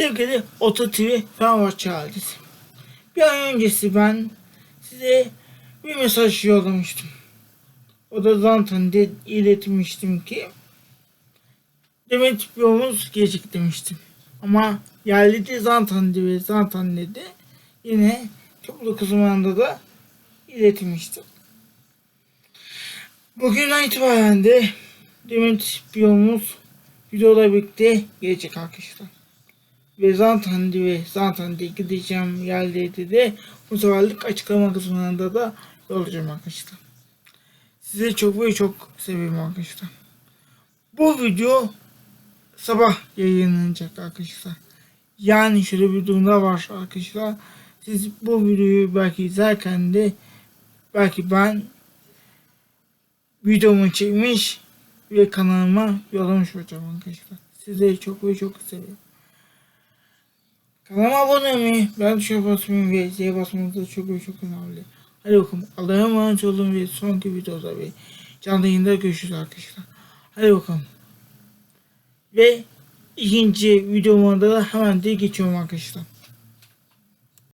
Sevgili Ota TV Fenerbahçe ailesi. Bir ay öncesi ben size bir mesaj yollamıştım. O da zaten de iletmiştim ki Demet yolumuz gelecek demiştim. Ama yerli de zaten ve zaten dedi. Yine toplu kısmında da iletmiştim. Bugünden itibaren de Demet yolumuz videoda birlikte gelecek arkadaşlar. Ve zaten de ve zaten de gideceğim yerlerde de bu seferlik açıklama kısmında da yollayacağım arkadaşlar. Size çok ve çok seviyorum arkadaşlar. Bu video sabah yayınlanacak arkadaşlar. Yani şöyle bir durumda var arkadaşlar. Siz bu videoyu belki izlerken de belki ben videomu çekmiş ve kanalıma yollamış olacağım arkadaşlar. Sizleri çok ve çok seviyorum. Kanalıma abone olmayı, ben tuşa basmayı ve z'ye basmanız da çok çok önemli. Hadi bakalım Allah'a emanet olun ve sonraki videoda ve canlı yayında görüşürüz arkadaşlar. Hadi bakalım. Ve ikinci videoma da hemen de geçiyorum arkadaşlar.